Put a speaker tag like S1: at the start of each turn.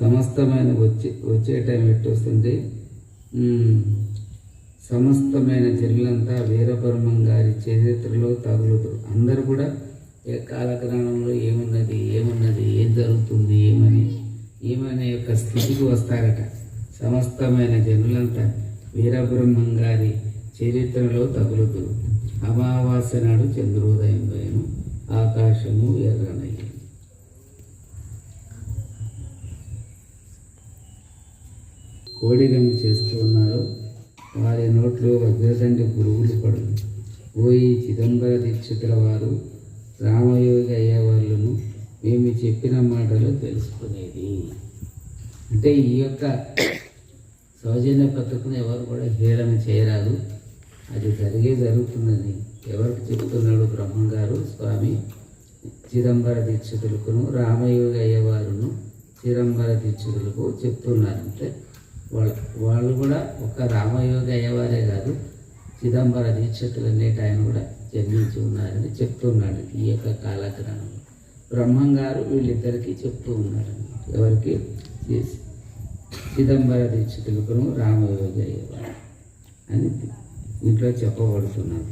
S1: సమస్తమైన వచ్చే వచ్చే టైం ఎట్టొస్తుంది సమస్తమైన జనులంతా వీరబ్రహ్మం గారి చరిత్రలో తగులుతారు. అందరూ కూడా ఏ కాలగ్రహణంలో ఏమున్నది ఏమున్నది ఏం జరుగుతుంది ఏమని ఏమనే యొక్క స్థితికి వస్తారట. సమస్తమైన జనులంతా వీరబ్రహ్మం గారి చరిత్రలో తగులుతురు. అమావాస్య నాడు చంద్రోదయం పోయాను ఆకాశము ఎర్రనయ్యి. కోడిగం చేస్తున్నారు వారి నోట్లో వజ్రదండి పురుగులు పడు ఓయి చిదంబర దీక్షితుల వారు రామయోగి అయ్యేవాళ్ళను మేము చెప్పిన మాటలు తెలుసుకునేది. అంటే ఈ యొక్క సౌజన్య పథకం ఎవరు కూడా హేళన చేయరాదు. అది జరిగే జరుగుతుందని ఎవరికి చెబుతున్నాడు బ్రహ్మంగారు స్వామి? చిదంబర దీక్షితులకును రామయోగి అయ్యేవారును చిదంబర దీక్షితులకు చెప్తున్నారు. అంటే వాళ్ళు వాళ్ళు కూడా ఒక రామయోగి అయ్యేవారే కాదు. చిదంబర దీక్షితులు అనేటి ఆయన కూడా జన్మించి ఉన్నారని చెప్తున్నాడు ఈ యొక్క కాలక్రమం బ్రహ్మం గారు వీళ్ళిద్దరికీ చెప్తూ ఉన్నారు ఎవరికి? చిదంబర దీక్షితులకు రామయోగి అయ్యేవారు అని ఇంట్లో చెప్పబడుతున్నారు.